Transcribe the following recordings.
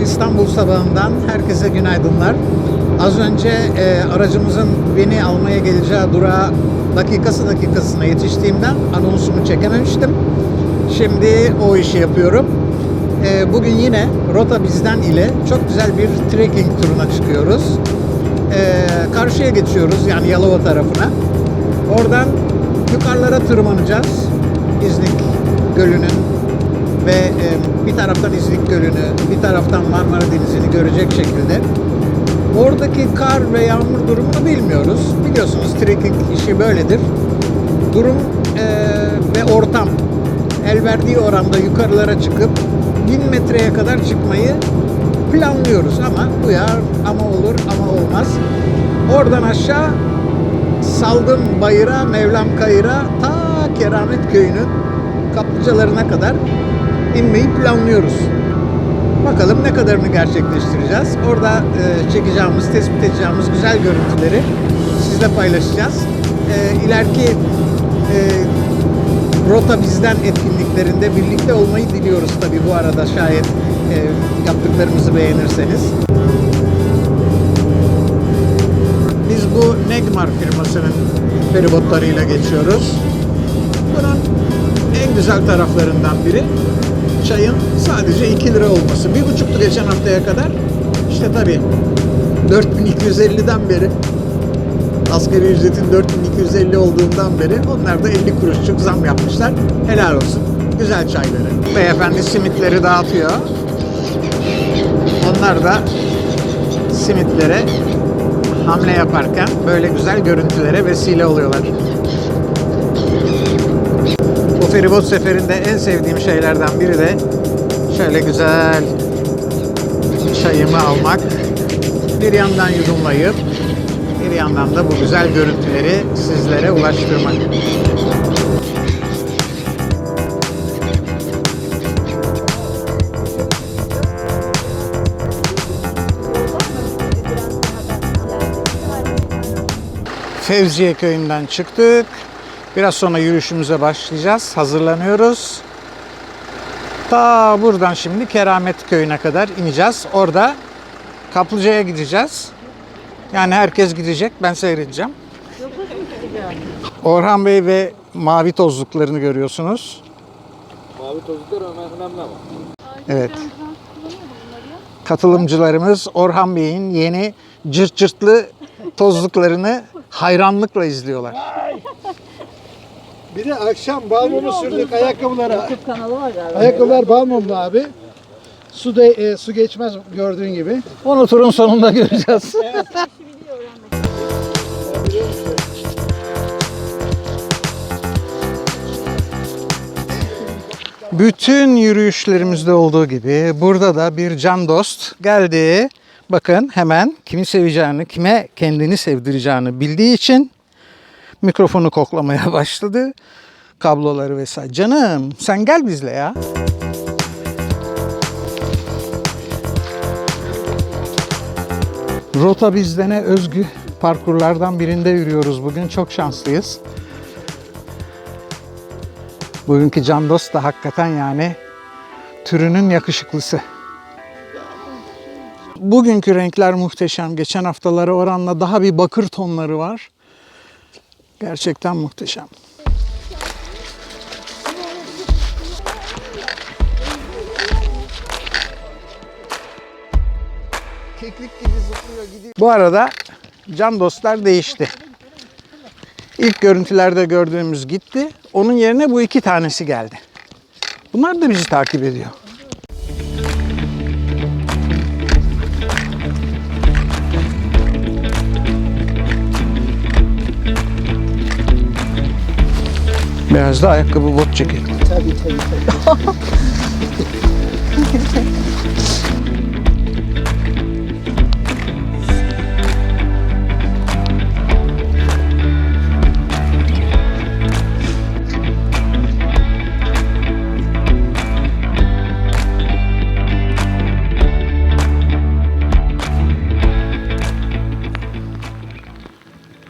Bir İstanbul sabahından herkese günaydınlar. Az önce e, aracımızın beni almaya geleceği durağa dakikası dakikasına yetiştiğimden anonsumu çekememiştim. Şimdi o işi yapıyorum. E, bugün yine Rota Bizden ile çok güzel bir trekking turuna çıkıyoruz. E, karşıya geçiyoruz yani Yalova tarafına. Oradan yukarılara tırmanacağız. İznik Gölü'nün ve e, bir taraftan İznik Gölü'nü, bir taraftan Marmara Denizi'ni görecek şekilde. Oradaki kar ve yağmur durumunu bilmiyoruz. Biliyorsunuz trekking işi böyledir. Durum e, ve ortam el verdiği oranda yukarılara çıkıp 1000 metreye kadar çıkmayı planlıyoruz ama uyar ama olur ama olmaz. Oradan aşağı Saldım Bayır'a, Mevlam Kayır'a ta Keramet Köyü'nün kaplıcalarına kadar inmeyi planlıyoruz. Bakalım ne kadarını gerçekleştireceğiz. Orada e, çekeceğimiz, tespit edeceğimiz güzel görüntüleri sizle paylaşacağız. E, ileriki e, Rota Bizden etkinliklerinde birlikte olmayı diliyoruz tabii bu arada şayet e, yaptıklarımızı beğenirseniz. Biz bu Negmar firmasının feribotlarıyla geçiyoruz. Bunun en güzel taraflarından biri çayın sadece 2 lira olması. Bir buçuktu geçen haftaya kadar. İşte tabii 4250'den beri asgari ücretin 4250 olduğundan beri onlar da 50 kuruşçuk zam yapmışlar. Helal olsun. Güzel çayları. Beyefendi simitleri dağıtıyor. Onlar da simitlere hamle yaparken böyle güzel görüntülere vesile oluyorlar. Feribot seferinde en sevdiğim şeylerden biri de şöyle güzel çayımı almak, bir yandan yudumlayıp bir yandan da bu güzel görüntüleri sizlere ulaştırmak. Fevziye köyünden çıktık. Biraz sonra yürüyüşümüze başlayacağız. Hazırlanıyoruz. Ta buradan şimdi Keramet köyüne kadar ineceğiz. Orada Kaplıca'ya gideceğiz. Yani herkes gidecek. Ben seyredeceğim. Orhan Bey ve mavi tozluklarını görüyorsunuz. Mavi tozluklar önemli ama. Evet. Katılımcılarımız Orhan Bey'in yeni cırt cırtlı tozluklarını hayranlıkla izliyorlar. Bir de akşam bal mumu sürdük ayakkabılara. YouTube kanalı var galiba. Ayakkabılar bal mumlu abi. Su da e, su geçmez gördüğün gibi. Onu turun sonunda göreceğiz. Bütün yürüyüşlerimizde olduğu gibi burada da bir can dost geldi. Bakın hemen kimi seveceğini, kime kendini sevdireceğini bildiği için mikrofonu koklamaya başladı. Kabloları vesaire. Canım sen gel bizle ya. Rota bizdene özgü parkurlardan birinde yürüyoruz bugün. Çok şanslıyız. Bugünkü Can Dost da hakikaten yani türünün yakışıklısı. Bugünkü renkler muhteşem. Geçen haftalara oranla daha bir bakır tonları var. Gerçekten muhteşem. Keklik gibi zıplıyor gidiyor. Bu arada can dostlar değişti. İlk görüntülerde gördüğümüz gitti. Onun yerine bu iki tanesi geldi. Bunlar da bizi takip ediyor. Biraz da ayakkabı bot çekelim. Tabii tabii tabii.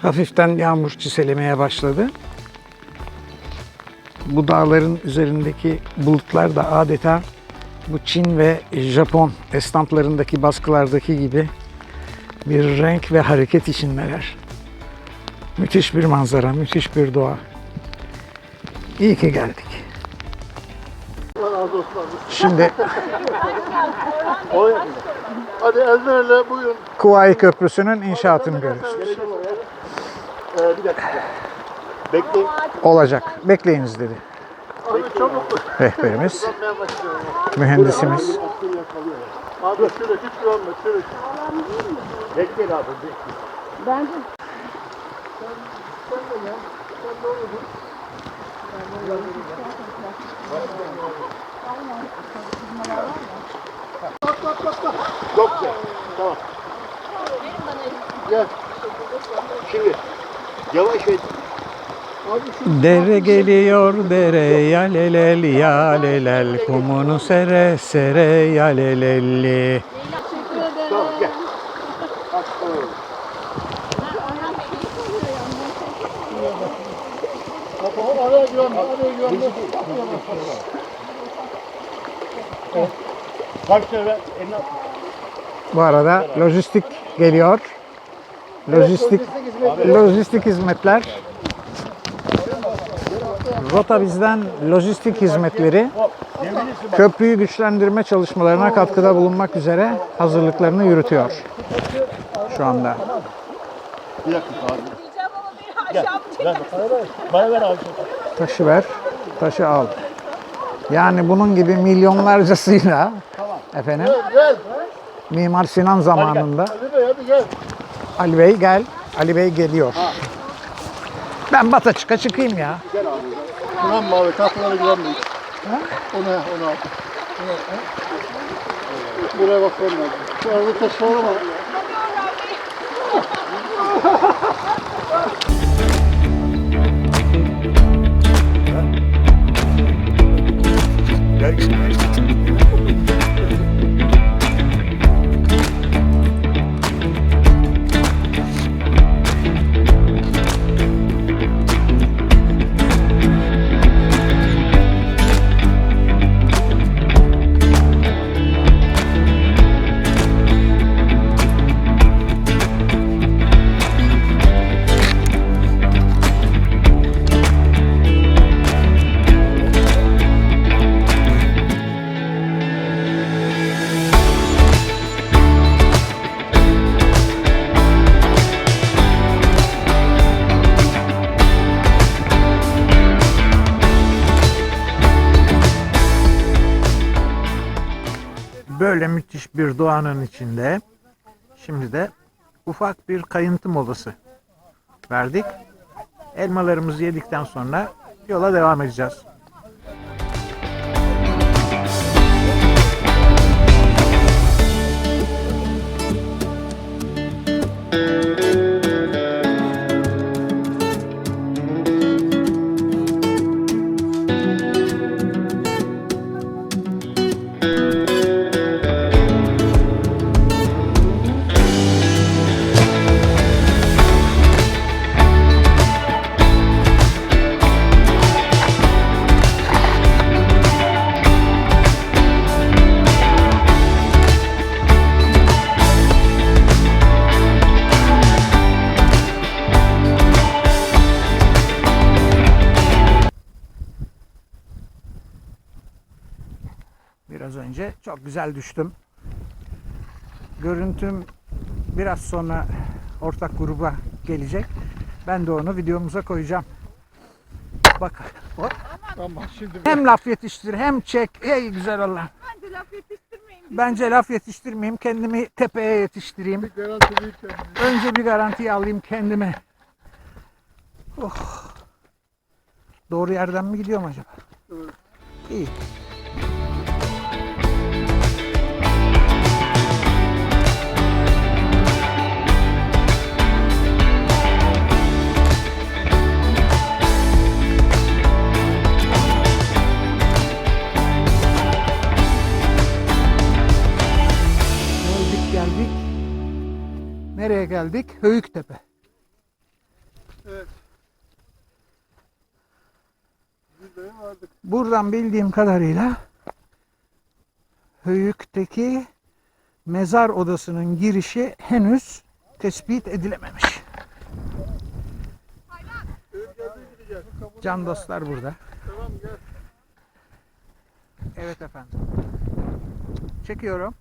Hafiften yağmur çiselemeye başladı. Bu dağların üzerindeki bulutlar da adeta Bu Çin ve Japon estamplarındaki baskılardaki gibi bir renk ve hareket içindeler. Müthiş bir manzara, müthiş bir doğa. İyi ki geldik. Şimdi Hadi ellerle buyurun. Kuvayi Köprüsü'nün inşaatını görüyorsunuz. Ee, bir dakika. Bekleyin. Olacak. Bekleyiniz dedi. Rehberimiz, mühendisimiz. Abi şöyle hiç görme. Şöyle. Bekleyin abi. Bekleyin. Çok güzel. Tamam. Gel. Şimdi yavaş et. Dere geliyor dere yalelel yalelel kumunu sere sere yalelelli. Bu arada lojistik geliyor. Lojistik lojistik hizmetler. Rota bizden lojistik hizmetleri köprüyü güçlendirme çalışmalarına katkıda bulunmak üzere hazırlıklarını yürütüyor şu anda. bir dakika abi. Bana ver. Taşı ver, taşı al. Yani bunun gibi milyonlarcasıyla efendim. Mimar Sinan zamanında Ali Bey hadi gel. Ali Bey gel. Ali Bey geliyor. Ben Bataçık'a çıkayım ya. Güvenme abi. Tahtalara güvenmeyin. Onu onu al. Buraya bak lazım. Şu arada taş var ama. Böyle müthiş bir doğanın içinde şimdi de ufak bir kayıntı molası verdik. Elmalarımızı yedikten sonra yola devam edeceğiz. Biraz önce çok güzel düştüm. Görüntüm biraz sonra ortak gruba gelecek. Ben de onu videomuza koyacağım. Bak. hop. Tamam şimdi Hem laf yetiştir hem çek. Ey güzel Allah. Bence laf yetiştirmeyin. Bence laf yetiştirmeyeyim. Kendimi tepeye yetiştireyim. garanti büyük kendini. Önce bir garantiye alayım kendime. Oh. Doğru yerden mi gidiyorum acaba? İyi. Geldik? Höyüktepe. Biz de vardık. Buradan bildiğim kadarıyla Höyük'teki mezar odasının girişi henüz tespit edilememiş. Can dostlar burada. Tamam gel. Evet efendim. Çekiyorum.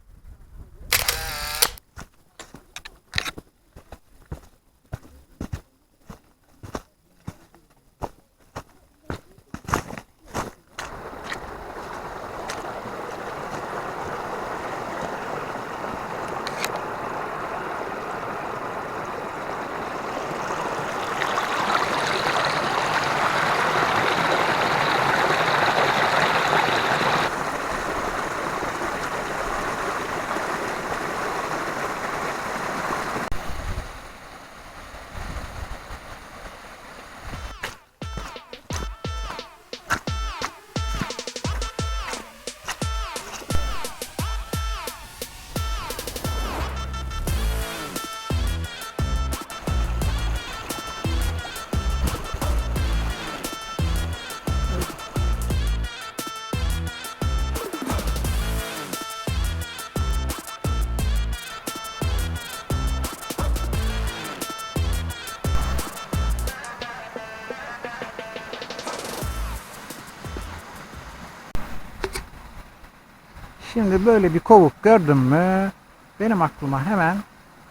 Şimdi böyle bir kovuk gördüm mü benim aklıma hemen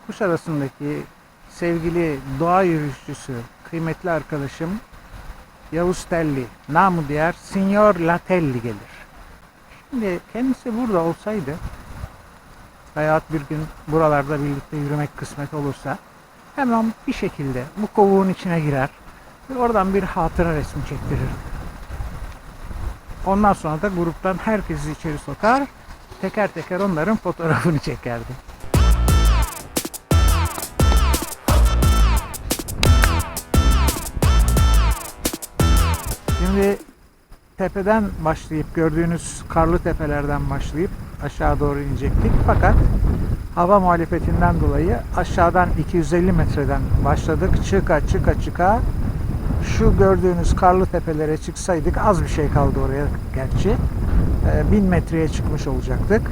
Kuşadası'ndaki sevgili doğa yürüyüşçüsü, kıymetli arkadaşım Yavuz Telli, namı diğer Signor Latelli gelir. Şimdi kendisi burada olsaydı veyahut bir gün buralarda birlikte yürümek kısmet olursa hemen bir şekilde bu kovuğun içine girer ve oradan bir hatıra resmi çektirir. Ondan sonra da gruptan herkesi içeri sokar, teker teker onların fotoğrafını çekerdi. Şimdi tepeden başlayıp gördüğünüz karlı tepelerden başlayıp aşağı doğru inecektik. Fakat hava muhalefetinden dolayı aşağıdan 250 metreden başladık. Çıka çıka çıka şu gördüğünüz karlı tepelere çıksaydık az bir şey kaldı oraya gerçi. Ee, 1000 metreye çıkmış olacaktık.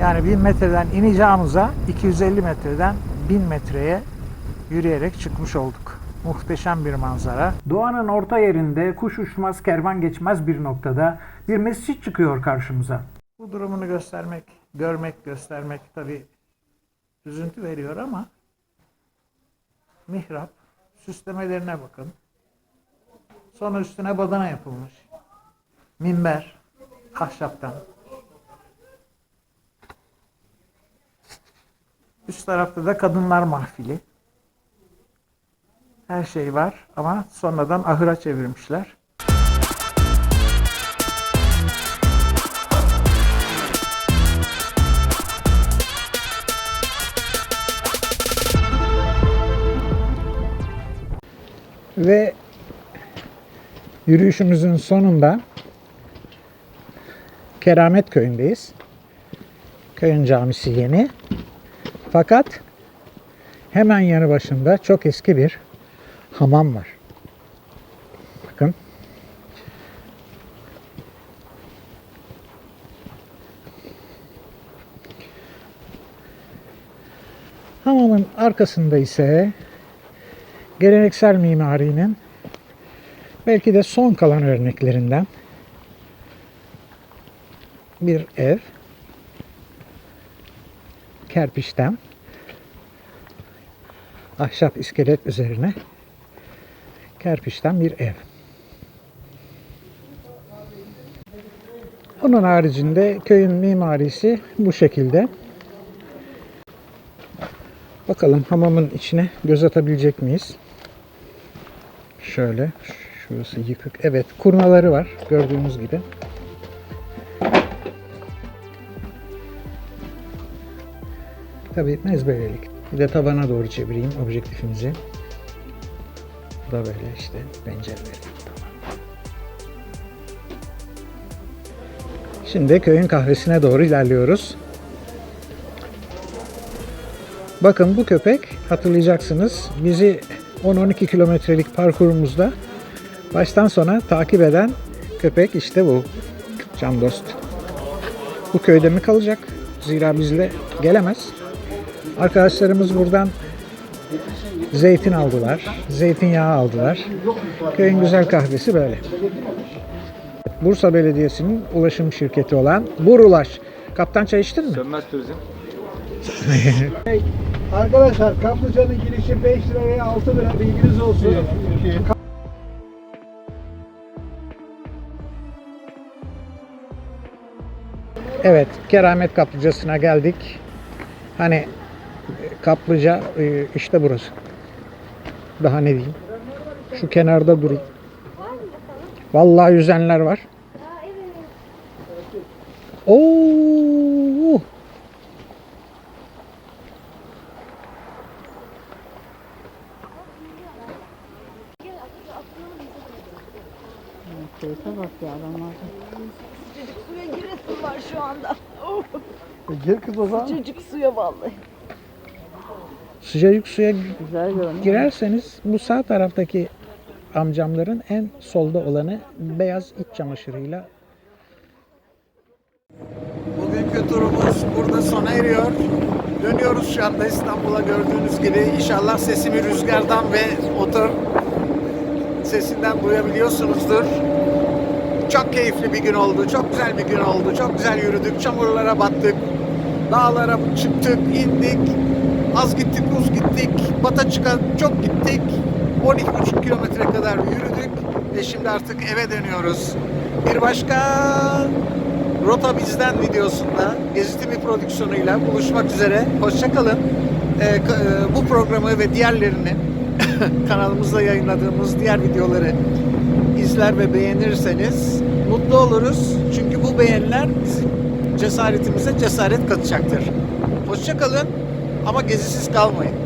Yani 1000 metreden ineceğimize 250 metreden 1000 metreye yürüyerek çıkmış olduk. Muhteşem bir manzara. Doğanın orta yerinde kuş uçmaz kervan geçmez bir noktada bir mescit çıkıyor karşımıza. Bu durumunu göstermek, görmek, göstermek tabi üzüntü veriyor ama mihrap süslemelerine bakın. Sonra üstüne badana yapılmış. Minber ahşaptan. Üst tarafta da kadınlar mahfili. Her şey var ama sonradan ahıra çevirmişler. Ve yürüyüşümüzün sonunda Keramet köyündeyiz. Köyün camisi yeni. Fakat hemen yanı başında çok eski bir hamam var. Bakın. Hamamın arkasında ise geleneksel mimarinin belki de son kalan örneklerinden bir ev kerpiçten ahşap iskelet üzerine kerpiçten bir ev. Onun haricinde köyün mimarisi bu şekilde. Bakalım hamamın içine göz atabilecek miyiz? Şöyle, şurası yıkık. Evet, kurnaları var gördüğünüz gibi. Tabii mezbelelik. Bir de tabana doğru çevireyim objektifimizi. Bu da böyle işte pencereleri. Tamam. Şimdi köyün kahvesine doğru ilerliyoruz. Bakın bu köpek hatırlayacaksınız bizi 10-12 kilometrelik parkurumuzda baştan sona takip eden köpek işte bu. Can dost. bu köyde mi kalacak? Zira bizle gelemez. Arkadaşlarımız buradan zeytin aldılar, zeytinyağı aldılar. Köyün güzel kahvesi böyle. Bursa Belediyesi'nin ulaşım şirketi olan Burulaş. Kaptan çay içtin mi? Sönmez turizm. Arkadaşlar kaplıcanın girişi 5 liraya 6 lira bilginiz olsun. Evet, Keramet Kaplıcası'na geldik. Hani kaplıca e, işte burası. Daha ne diyeyim? Şu kenarda durayım. Vallahi yüzenler var. Oo! Keyfe bak ya adamlar. Çocuk suya giresim var şu anda. Gir kız o zaman. Çocuk suya vallahi. Sıcacık suya Güzel görünüyor. girerseniz bu sağ taraftaki amcamların en solda olanı beyaz iç çamaşırıyla Bugünkü turumuz burada sona eriyor. Dönüyoruz şu anda İstanbul'a gördüğünüz gibi. İnşallah sesimi rüzgardan ve motor sesinden duyabiliyorsunuzdur. Çok keyifli bir gün oldu. Çok güzel bir gün oldu. Çok güzel yürüdük. Çamurlara battık. Dağlara çıktık, indik. Az gittik, uz gittik. Bata çıkan çok gittik. 12,5 kilometre kadar yürüdük. Ve şimdi artık eve dönüyoruz. Bir başka Rota Bizden videosunda Gezi TV prodüksiyonuyla buluşmak üzere. Hoşçakalın. Ee, e, bu programı ve diğerlerini kanalımızda yayınladığımız diğer videoları izler ve beğenirseniz mutlu oluruz. Çünkü bu beğeniler bizim cesaretimize cesaret katacaktır. Hoşçakalın ama gezisiz kalmayın.